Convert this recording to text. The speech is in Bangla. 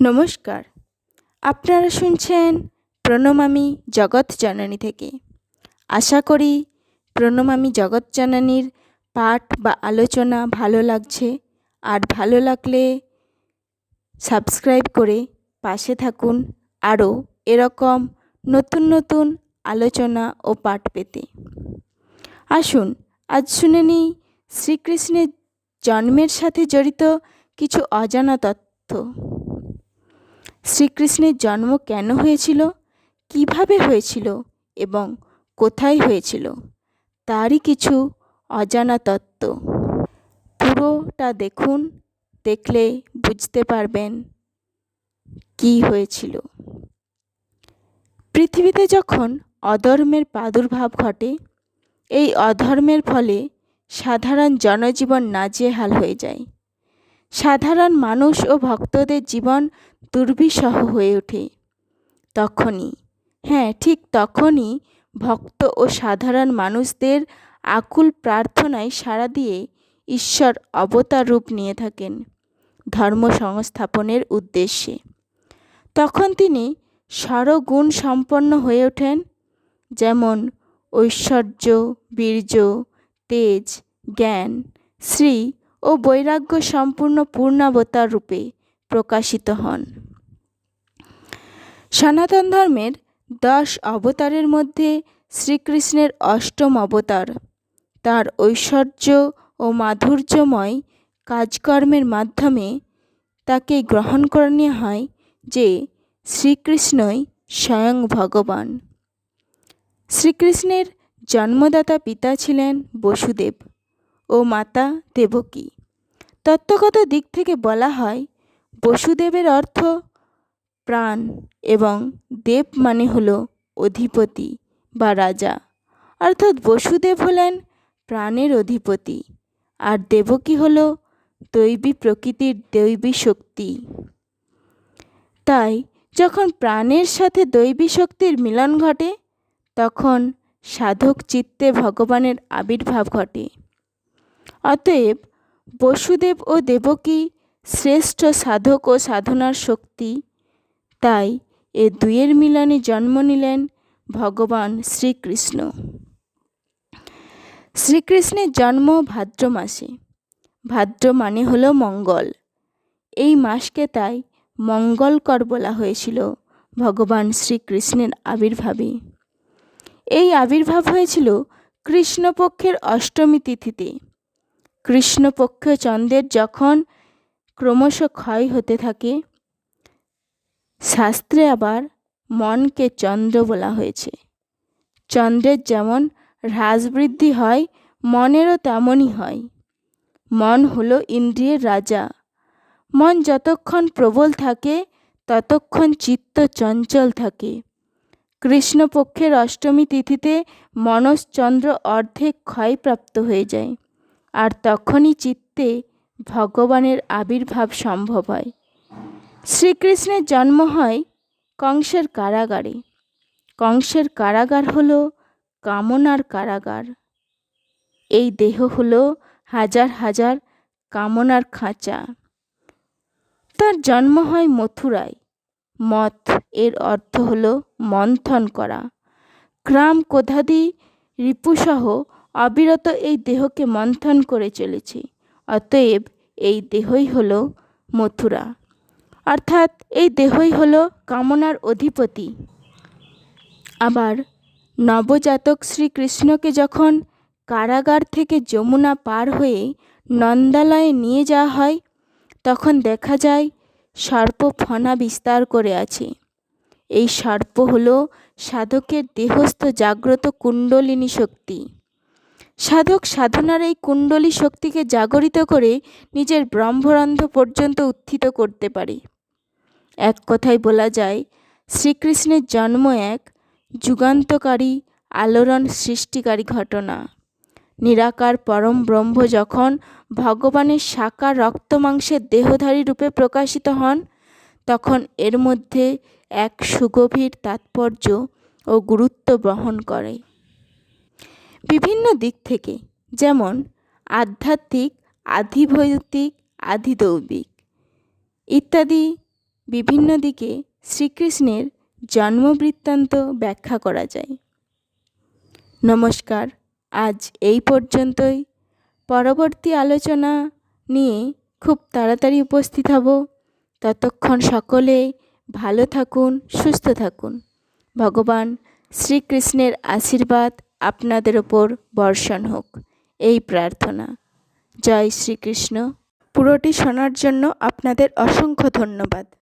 নমস্কার। আপনারা শুনছেন প্রণমামী জগৎ জননী থেকে। আশা করি প্রণমামী জগৎ জননীর পাঠ বা আলোচনা ভালো লাগছে। আর ভালো লাগলে সাবস্ক্রাইব করে পাশে থাকুন আরও এরকম নতুন নতুন আলোচনা ও পাঠ পেতে। আসুন, আজ শুনে নিই শ্রীকৃষ্ণের জন্মের সাথে জড়িত কিছু অজানা তথ্য। শ্রীকৃষ্ণের জন্ম কেন হয়েছিল? কীভাবে হয়েছিল? এবং কোথায় হয়েছিল? তারই কিছু অজানা তত্ত্ব। পুরোটা দেখুন, দেখলে বুঝতে পারবেন কি হয়েছিল। পৃথিবীতে যখন অধর্মের প্রাদুর্ভাব ঘটে, এই অধর্মের ফলে সাধারণ জনজীবন নাজেহাল হয়ে যায়। সাধারণ মানুষ ও ভক্তদের জীবন দুর্বিষহ হয়ে ওঠে। তখনই হ্যাঁ ঠিক তখনই ভক্ত ও সাধারণ মানুষদের আকুল প্রার্থনায় সাড়া দিয়ে ঈশ্বর অবতার রূপ নিয়ে থাকেন ধর্ম সংস্থাপনের উদ্দেশ্যে। তখন তিনি সরগুণ সম্পন্ন হয়ে ওঠেন, যেমন ঐশ্বর্য, বীর্য, তেজ, জ্ঞান, শ্রী ও বৈরাগ্য সম্পূর্ণ পূর্ণাবতার রূপে প্রকাশিত হন। সনাতন ধর্মের দশ অবতারের মধ্যে শ্রীকৃষ্ণের অষ্টম অবতার। তার ঐশ্বর্য ও মাধুর্যময় কাজকর্মের মাধ্যমে তাকে গ্রহণ করে নেওয়া হয় যে শ্রীকৃষ্ণই স্বয়ং ভগবান। শ্রীকৃষ্ণের জন্মদাতা পিতা ছিলেন বসুদেব। ও মাতা দেবকী। তত্ত্বগত দিক থেকে বলা হয়, বসুদেবের অর্থ প্রাণ এবং দেব মানে হলো অধিপতি বা রাজা। অর্থাৎ বসুদেব হলেন প্রাণের অধিপতি আর দেবকী হল দৈবী প্রকৃতির দৈবী শক্তি। তাই যখন প্রাণের সাথে দৈবী শক্তির মিলন ঘটে, তখন সাধক চিত্তে ভগবানের আবির্ভাব ঘটে। অতএব বসুদেব ও দেবকী শ্রেষ্ঠ সাধক ও সাধনার শক্তি। তাই এ দুয়ের মিলনে জন্ম নিলেন ভগবান শ্রীকৃষ্ণ। শ্রীকৃষ্ণের জন্ম ভাদ্র মাসে। ভাদ্র মানে হল মঙ্গল। এই মাসকে তাই মঙ্গলকর বলা হয়েছিল ভগবান শ্রীকৃষ্ণের আবির্ভাবে। এই আবির্ভাব হয়েছিল কৃষ্ণপক্ষের অষ্টমী তিথিতে। কৃষ্ণপক্ষ চন্দ্রের যখন ক্রমশ ক্ষয় হতে থাকে, শাস্ত্রে আবার মনকে চন্দ্র বলা হয়েছে। চন্দ্রের যেমন হ্রাস বৃদ্ধি হয়, মনেরও তেমনই হয়। মন হলো ইন্দ্রিয়ের রাজা। মন যতক্ষণ প্রবল থাকে, ততক্ষণ চিত্ত চঞ্চল থাকে। কৃষ্ণপক্ষের অষ্টমী তিথিতে মনশ্চন্দ্র অর্ধেক ক্ষয়প্রাপ্ত হয়ে যায়। তখনই চিত্তে ভগবানের আবির্ভাব সম্ভব হয়। শ্রীকৃষ্ণের জন্ম হয় কংসের কারাগারে। কংসের কারাগার হল কামনার কারাগার। এই দেহ হল হাজার হাজার কামনার খাঁচা। তার জন্ম হয় মথুরায়। মথ এর অর্থ হল মন্থন করা। গ্রাম কোধাদি রিপুসহ অবিরত এই দেহকে মন্থন করে চলেছে। অতএব এই দেহই হলো মথুরা। অর্থাৎ এই দেহই হলো কামনার অধিপতি। আবার নবজাতক শ্রীকৃষ্ণকে যখন কারাগার থেকে যমুনা পার হয়ে নন্দালয়ে নিয়ে যাওয়া হয়, তখন দেখা যায় সর্প ফনা বিস্তার করে আছে। এই সর্প হলো সাধকের দেহস্থ জাগ্রত কুণ্ডলিনী শক্তি। সাধক সাধনার এই কুণ্ডলী শক্তিকে জাগরিত করে নিজের ব্রহ্মরন্ধ্র পর্যন্ত উত্থিত করতে পারে। এক কথায় বলা যায়, শ্রীকৃষ্ণের জন্ম এক যুগান্তকারী আলোড়ন সৃষ্টিকারী ঘটনা। নিরাকার পরম ব্রহ্ম যখন ভগবানের সাকার রক্ত মাংসের দেহধারী রূপে প্রকাশিত হন, তখন এর মধ্যে এক সুগভীর তাৎপর্য ও গুরুত্ব বহন করে। বিভিন্ন দিক থেকে, যেমন আধ্যাত্মিক, আধিভৌতিক, আধিদৌবিক ইত্যাদি বিভিন্ন দিকে শ্রীকৃষ্ণের জন্মবৃত্তান্ত ব্যাখ্যা করা যায়। নমস্কার, আজ এই পর্যন্তই। পরবর্তী আলোচনা নিয়ে খুব তাড়াতাড়ি উপস্থিত হব। ততক্ষণ সকলে ভালো থাকুন, সুস্থ থাকুন। ভগবান শ্রীকৃষ্ণের আশীর্বাদ আপনাদের ওপর বর্ষণ হোক। এই প্রার্থনা। জয় শ্রীকৃষ্ণ। পুরোটি শোনার জন্য আপনাদের অসংখ্য ধন্যবাদ।